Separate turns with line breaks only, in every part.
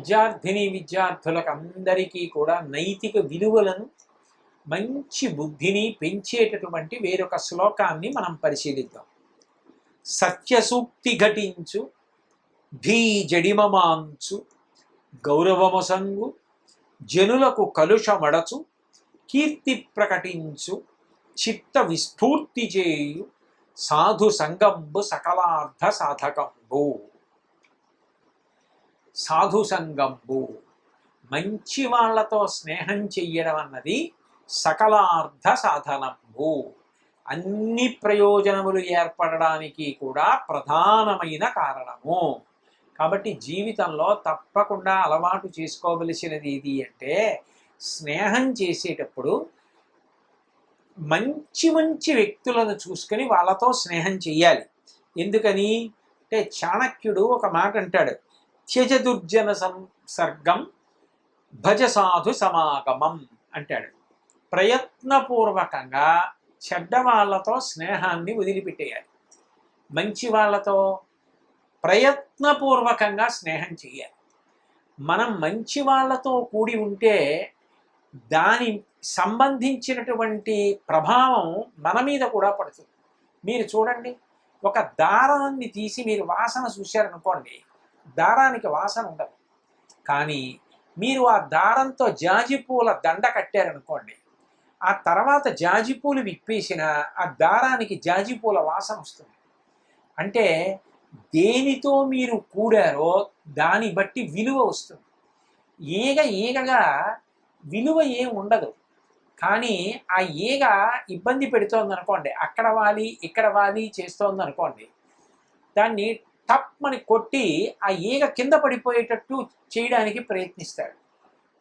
విద్యార్థిని విద్యార్థులకు అందరికీ కూడా నైతిక విలువలను మంచి బుద్ధిని పెంచేటటువంటి వేరొక శ్లోకాన్ని మనం పరిశీలిద్దాం. సత్యసూక్తి ఘటించు ధీ జడిమమాంచు గౌరవమసంగు జనులకు కలుషమడచు కీర్తి ప్రకటించు చిత్త విస్ఫూర్తి చేయు సాధు సంగంబు సకలార్థ సాధకంబు. సాధు సంగంబు మంచి వాళ్ళతో స్నేహం చెయ్యడం అన్నది సకలార్థ సాధనంబు. అన్ని ప్రయోజనములు ఏర్పడడానికి కూడా ప్రధానమైన కారణము. కాబట్టి జీవితంలో తప్పకుండా అలవాటు చేసుకోవలసినది ఇది అంటే స్నేహం చేసేటప్పుడు మంచి మంచి వ్యక్తులను చూసుకొని వాళ్ళతో స్నేహం చెయ్యాలి. ఎందుకని? అంటే చాణక్యుడు ఒక మాట అంటాడు. త్యజ దుర్జన సంసర్గం భజ సాధు సమాగమం అంటాడు. ప్రయత్నపూర్వకంగా చెడ్డ వాళ్ళతో స్నేహాన్ని వదిలిపెట్టేయాలి. మంచి వాళ్ళతో ప్రయత్నపూర్వకంగా స్నేహం చేయాలి మనం మంచి వాళ్ళతో కూడి ఉంటే దాని సంబంధించినటువంటి ప్రభావం మన మీద కూడా పడుతుంది. మీరు చూడండి ఒక దారాన్ని తీసి మీరు వాసన చూశారనుకోండి దారానికి వాసన ఉండదు. కానీ మీరు ఆ దారంతో జాజిపూల దండ కట్టారనుకోండి ఆ తర్వాత జాజిపూలు విప్పేసిన ఆ దారానికి జాజిపూల వాసన వస్తుంది. అంటే దేనితో మీరు కూడారో దాన్ని బట్టి విలువ వస్తుంది. ఈగ ఈగగా విలువ ఏం ఉండదు. కానీ ఆ ఈగ ఇబ్బంది పెడుతోంది అనుకోండి అక్కడ వాలి ఇక్కడ వాలి చేస్తోంది అనుకోండి దాన్ని తప్పని కొట్టి ఆ ఈగ కింద పడిపోయేటట్టు చేయడానికి ప్రయత్నిస్తాడు.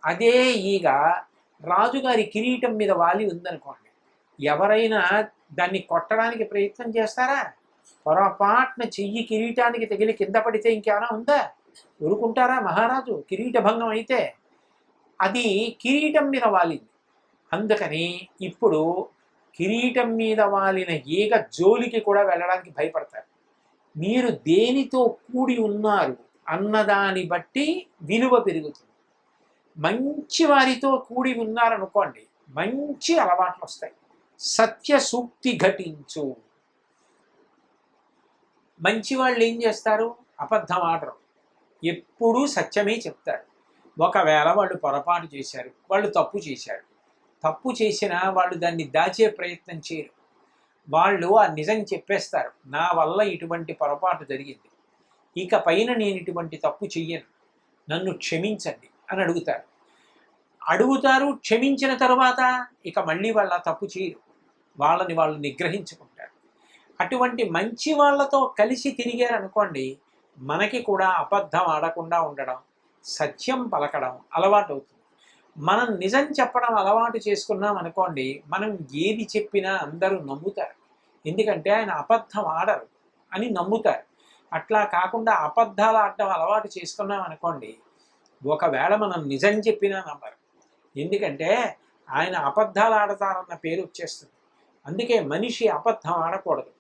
అదే ఈగ రాజుగారి కిరీటం మీద వాలి ఉందనుకోండి ఎవరైనా దాన్ని కొట్టడానికి ప్రయత్నం చేస్తారా? పొరపాటున చెయ్యి కిరీటానికి తగిలి కింద పడితే ఇంకేమైనా ఉందా? ఊరుకుంటారా మహారాజు? కిరీట భంగం అయితే అది కిరీటం మీద వాలింది. అందుకని ఇప్పుడు కిరీటం మీద వాలిన ఈగ జోలికి కూడా వెళ్ళడానికి భయపడతారు. మీరు దేనితో కూడి ఉన్నారు అన్నదాన్ని బట్టి విలువ పెరుగుతుంది. మంచి వారితో కూడి ఉన్నారనుకోండి మంచి అలవాట్లు వస్తాయి. సత్య సూక్తి ఘటించు. మంచి వాళ్ళు ఏం చేస్తారు? అబద్ధం ఆడరు. ఎప్పుడూ సత్యమే చెప్తారు. ఒకవేళ వాళ్ళు పొరపాటు చేశారు వాళ్ళు తప్పు చేశారు. తప్పు చేసినా వాళ్ళు దాన్ని దాచే ప్రయత్నం చేయరు. వాళ్ళు ఆ నిజం చెప్పేస్తారు. నా వల్ల ఇటువంటి పొరపాటు జరిగింది. ఇక పైన నేను ఇటువంటి తప్పు చెయ్యను. నన్ను క్షమించండి అని అడుగుతారు. అడుగుతారు క్షమించిన తర్వాత ఇక మళ్ళీ వాళ్ళ తప్పు చేయరు. వాళ్ళని వాళ్ళు నిగ్రహించుకుంటారు. అటువంటి మంచి వాళ్ళతో కలిసి తిరిగారనుకోండి మనకి కూడా అబద్ధం ఆడకుండా ఉండడం సత్యం పలకడం అలవాటు అవుతుంది. మనం నిజం చెప్పడం అలవాటు చేసుకున్నాం అనుకోండి మనం ఏది చెప్పినా అందరూ నమ్ముతారు. ఎందుకంటే ఆయన అబద్ధం ఆడరు అని నమ్ముతారు. అట్లా కాకుండా అబద్ధాలు ఆడడం అలవాటు చేసుకున్నాం అనుకోండి ఒకవేళ మనం నిజం చెప్పినా నమ్మరు. ఎందుకంటే ఆయన అబద్ధాలు ఆడతారన్న పేరు వచ్చేస్తుంది. అందుకే మనిషి అబద్ధం ఆడకూడదు.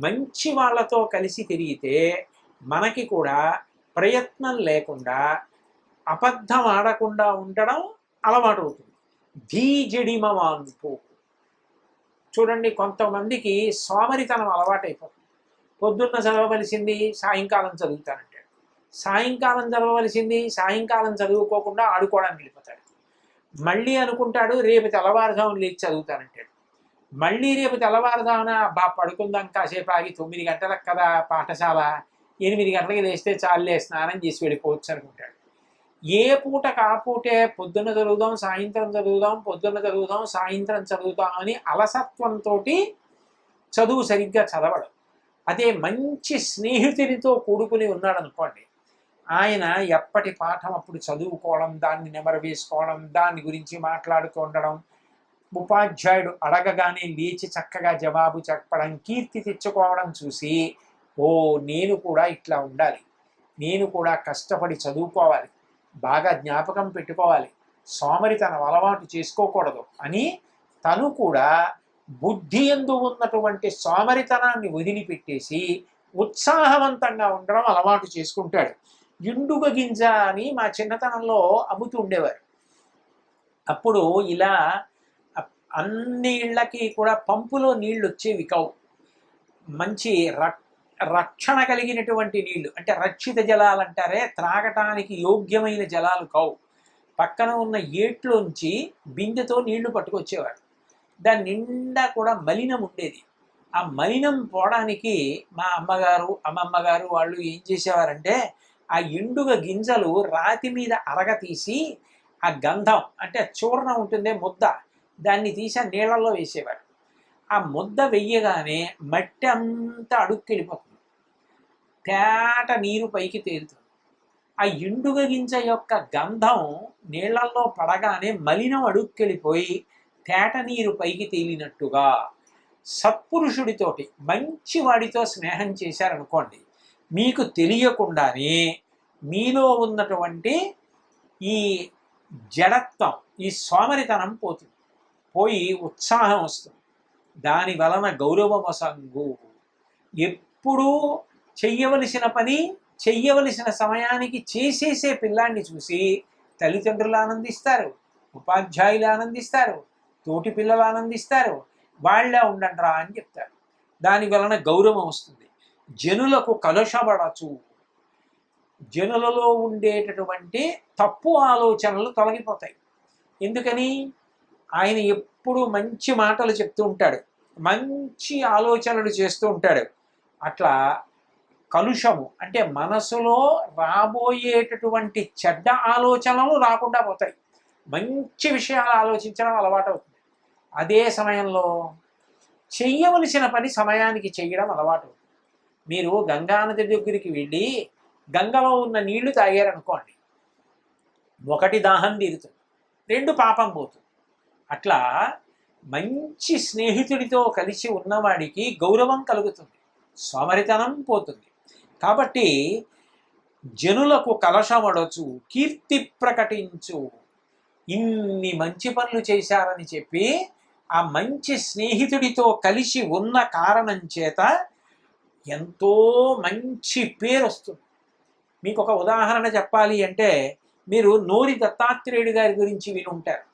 మంచి వాళ్ళతో కలిసి తిరిగితే మనకి కూడా ప్రయత్నం లేకుండా అబద్ధం ఆడకుండా ఉండడం అలవాటు అవుతుంది ధీజడిమవాన్పు చూడండి కొంతమందికి సోమరితనం అలవాటైపోతుంది. పొద్దున్న చదవవలసింది సాయంకాలం చదువుతానంటాడు. సాయంకాలం చదవవలసింది సాయంకాలం చదువుకోకుండా ఆడుకోవడానికి వెళ్ళిపోతాడు. మళ్ళీ అనుకుంటాడు రేపు తెల్లవారుజామున లేచి చదువుతానంటాడు. మళ్ళీ రేపు తెల్లవారుజామున బా పడుకుందాం కాసేపు ఆగి తొమ్మిది గంటలకు కదా పాఠశాల. ఎనిమిది గంటలకి లేస్తే చాలులే స్నానం చేసి వెళ్ళిపోవచ్చు అనుకుంటాడు. ఏ పూట కాపూటే పొద్దున పొద్దున్న చదువుదాం సాయంత్రం చదువుదాం పొద్దున్న చదువుదాం సాయంత్రం చదువుదాం అని అలసత్వంతో చదువు సరిగ్గా చదవడం. అదే మంచి స్నేహితునితో కూడుకుని ఉన్నాడు అనుకోండి ఆయన ఎప్పటి పాఠం అప్పుడు చదువుకోవడం దాన్ని నెమరు వేసుకోవడం దాని గురించి మాట్లాడుతూ ఉండడం ఉపాధ్యాయుడు అడగగానే లేచి చక్కగా జవాబు చెప్పడం కీర్తి తెచ్చుకోవడం చూసి ఓ నేను కూడా ఇట్లా ఉండాలి నేను కూడా కష్టపడి చదువుకోవాలి బాగా జ్ఞాపకం పెట్టుకోవాలి. సోమరితనం అలవాటు చేసుకోకూడదు. అని తను కూడా బుద్ధి ఎందు ఉన్నటువంటి సోమరితనాన్ని వదిలిపెట్టేసి ఉత్సాహవంతంగా ఉండడం అలవాటు చేసుకుంటాడు. ఎండుగ గింజ అని మా చిన్నతనంలో అమ్ముతూ ఉండేవారు. అప్పుడు ఇలా అన్ని ఇళ్ళకి కూడా పంపులో నీళ్ళు వచ్చేవి కావు. మంచి రక్ రక్షణ కలిగినటువంటి నీళ్ళు. అంటే రక్షిత జలాలు అంటారే త్రాగటానికి యోగ్యమైన జలాలు కావు. పక్కన ఉన్న ఏట్లోంచి బిందెతో నీళ్ళు పట్టుకొచ్చేవారు దాని నిండా కూడా మలినం ఉండేది. ఆ మలినం పోవడానికి మా అమ్మగారు అమ్మమ్మగారు వాళ్ళు ఏం చేసేవారంటే ఆ ఎండుగ గింజలు రాతి మీద అరగ తీసి ఆ గంధం అంటే ఆ చూర్ణం ఉంటుందే ముద్ద దాన్ని తీసి ఆ నీళ్ళల్లో వేసేవారు. ఆ ముద్ద వెయ్యగానే మట్టి అంతా అడుక్కెళ్ళిపోతుంది తేట నీరు పైకి తేలుతుంది. ఆ ఎండుగ గింజ యొక్క గంధం నీళ్ళల్లో పడగానే మలినం అడుక్కెళ్ళిపోయి తేట నీరు పైకి తేలినట్టుగా సత్పురుషుడితోటి మంచి వాడితో స్నేహం చేశారనుకోండి మీకు తెలియకుండానే మీలో ఉన్నటువంటి ఈ జడత్వం ఈ సోమరితనం పోతుంది. పోయి ఉత్సాహం వస్తుంది. దాని వలన గౌరవమసంగు ఎప్పుడూ చెయ్యవలసిన పని చెయ్యవలసిన సమయానికి చేసేసే పిల్లాన్ని చూసి తల్లిదండ్రులు ఆనందిస్తారు ఉపాధ్యాయులు ఆనందిస్తారు తోటి పిల్లలు ఆనందిస్తారు వాళ్ళే ఉండండిరా అని చెప్తారు. దాని వలన గౌరవం వస్తుంది. జనులకు కలుషబడచ్చు జనులలో ఉండేటటువంటి తప్పు ఆలోచనలు తొలగిపోతాయి. ఎందుకని? ఆయన ఎప్పుడు మంచి మాటలు చెప్తూ ఉంటాడు. మంచి ఆలోచనలు చేస్తూ ఉంటాడు. అట్లా కలుషము అంటే మనసులో రాబోయేటటువంటి చెడ్డ ఆలోచనలు రాకుండా పోతాయి. మంచి విషయాలు ఆలోచించడం అలవాటు అవుతుంది. అదే సమయంలో చెయ్యవలసిన పని సమయానికి చేయడం అలవాటు అవుతుంది. మీరు గంగానది దగ్గరికి వెళ్ళి గంగలో ఉన్న నీళ్ళు తాగారనుకోండి ఒకటి దాహం తీరుతుంది రెండు పాపం పోతుంది. అట్లా మంచి స్నేహితుడితో కలిసి ఉన్నవాడికి గౌరవం కలుగుతుంది. సోమరితనం పోతుంది. కాబట్టి జనులకు కలశమడచు కీర్తి ప్రకటించు. ఇన్ని మంచి పనులు చేశారని చెప్పి ఆ మంచి స్నేహితుడితో కలిసి ఉన్న కారణం చేత ఎంతో మంచి పేరు వస్తుంది మీకు ఒక ఉదాహరణ చెప్పాలి అంటే మీరు నోరి దత్తాత్రేయుడు గారి గురించి విని ఉంటారు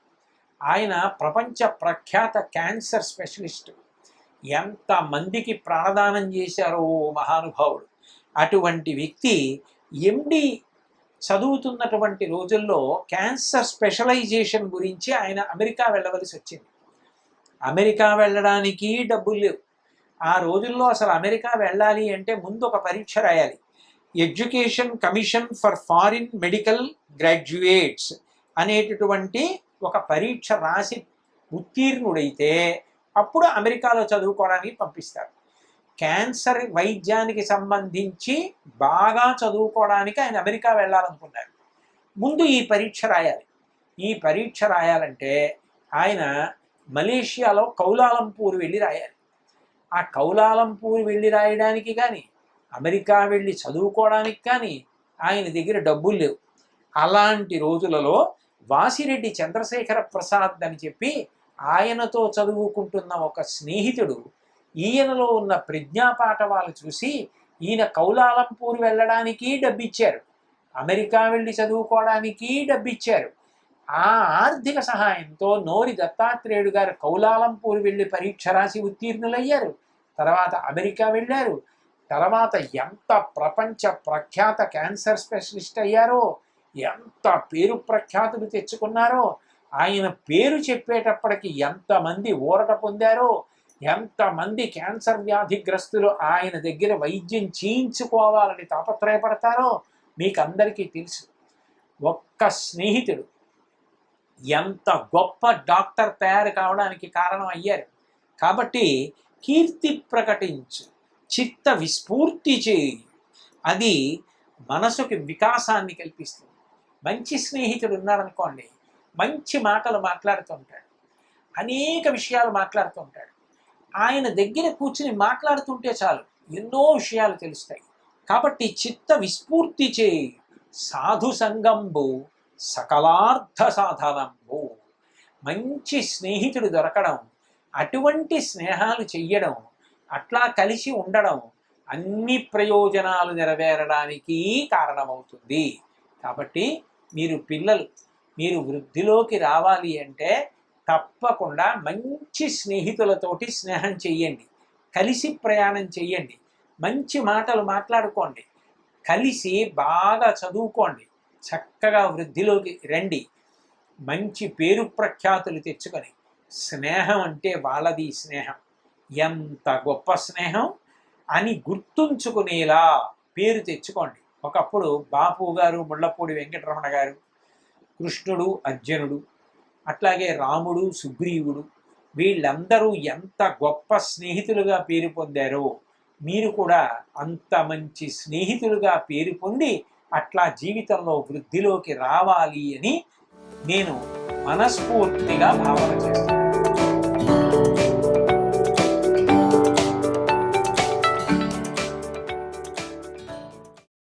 ఆయన ప్రపంచ ప్రఖ్యాత క్యాన్సర్ స్పెషలిస్ట్. ఎంత మందికి ప్రాణదానం చేశారో ఓ మహానుభావుడు. అటువంటి వ్యక్తి ఎండి చదువుతున్నటువంటి రోజుల్లో క్యాన్సర్ స్పెషలైజేషన్ గురించి ఆయన అమెరికా వెళ్ళవలసి వచ్చింది. అమెరికా వెళ్ళడానికి డబ్బులు లేవు. ఆ రోజుల్లో అసలు అమెరికా వెళ్ళాలి అంటే ముందు ఒక పరీక్ష రాయాలి. Education commission for foreign medical graduates అనేటటువంటి ఒక పరీక్ష రాసి ఉత్తీర్ణుడైతే అప్పుడు అమెరికాలో చదువుకోవడానికి పంపిస్తారు. క్యాన్సర్ వైద్యానికి సంబంధించి బాగా చదువుకోవడానికి ఆయన అమెరికా వెళ్ళాలనుకున్నారు. ముందు ఈ పరీక్ష రాయాలి. ఈ పరీక్ష రాయాలంటే ఆయన మలేషియాలో కౌలాలంపూర్ వెళ్ళి రాయాలి. ఆ కౌలాలంపూర్ వెళ్ళి రాయడానికి కానీ అమెరికా వెళ్ళి చదువుకోవడానికి కానీ ఆయన దగ్గర డబ్బులు లేవు. అలాంటి రోజులలో వాసిరెడ్డి చంద్రశేఖర ప్రసాద్ అని చెప్పి ఆయనతో చదువుకుంటున్న ఒక స్నేహితుడు ఈయనలో ఉన్న ప్రజ్ఞాపాఠవాలు చూసి ఈయన కౌలాలంపూర్ వెళ్ళడానికి డబ్బిచ్చారు. అమెరికా వెళ్ళి చదువుకోవడానికి డబ్బిచ్చారు. ఆ ఆర్థిక సహాయంతో నోరి దత్తాత్రేయుడు గారు కౌలాలంపూర్ వెళ్ళి పరీక్ష రాసి ఉత్తీర్ణులయ్యారు. తర్వాత అమెరికా వెళ్ళారు. తర్వాత ఎంత ప్రపంచ ప్రఖ్యాత క్యాన్సర్ స్పెషలిస్ట్ అయ్యారో ఎంత పేరు ప్రఖ్యాతులు తెచ్చుకున్నారో ఆయన పేరు చెప్పేటప్పటికి ఎంతమంది ఊరట పొందారో ఎంతమంది క్యాన్సర్ వ్యాధిగ్రస్తులు ఆయన దగ్గర వైద్యం చేయించుకోవాలని తాపత్రయపడతారో మీకు అందరికీ తెలుసు. ఒక్క స్నేహితుడు ఎంత గొప్ప డాక్టర్ తయారు కావడానికి కారణం అయ్యారు. కాబట్టి కీర్తి ప్రకటించు చిత్త విస్ఫూర్తి చేయి. అది మనసుకి వికాసాన్ని కల్పిస్తుంది. మంచి స్నేహితుడు ఉన్నాడనుకోండి మంచి మాటలు మాట్లాడుతూ ఉంటాడు. అనేక విషయాలు మాట్లాడుతూ ఉంటాడు. ఆయన దగ్గర కూర్చుని మాట్లాడుతుంటే చాలు ఎన్నో విషయాలు తెలుస్తాయి. కాబట్టి చిత్త విస్ఫూర్తి చే సాధు సంగంబు సకలార్థ సాధనంబు. మంచి స్నేహితుడు దొరకడం అటువంటి స్నేహాలు చెయ్యడం అట్లా కలిసి ఉండడం అన్ని ప్రయోజనాలు నెరవేరడానికి కారణమవుతుంది. కాబట్టి మీరు పిల్లలు మీరు వృద్ధిలోకి రావాలి అంటే తప్పకుండా మంచి స్నేహితులతోటి స్నేహం చెయ్యండి. కలిసి ప్రయాణం చెయ్యండి. మంచి మాటలు మాట్లాడుకోండి. కలిసి బాగా చదువుకోండి. చక్కగా వృద్ధిలోకి రండి. మంచి పేరు ప్రఖ్యాతులు తెచ్చుకొని స్నేహం అంటే వాళ్ళది స్నేహం. ఎంత గొప్ప స్నేహం అని గుర్తుంచుకునేలా పేరు తెచ్చుకోండి. ఒకప్పుడు బాపు గారు ముళ్ళపూడి వెంకటరమణ గారు కృష్ణుడు అర్జునుడు అట్లాగే రాముడు సుగ్రీవుడు వీళ్ళందరూ ఎంత గొప్ప స్నేహితులుగా పేరు పొందారో మీరు కూడా అంత మంచి స్నేహితులుగా పేరు పొంది అట్లా జీవితంలో వృద్ధిలోకి రావాలి అని నేను మనస్ఫూర్తిగా భావన చేస్తాను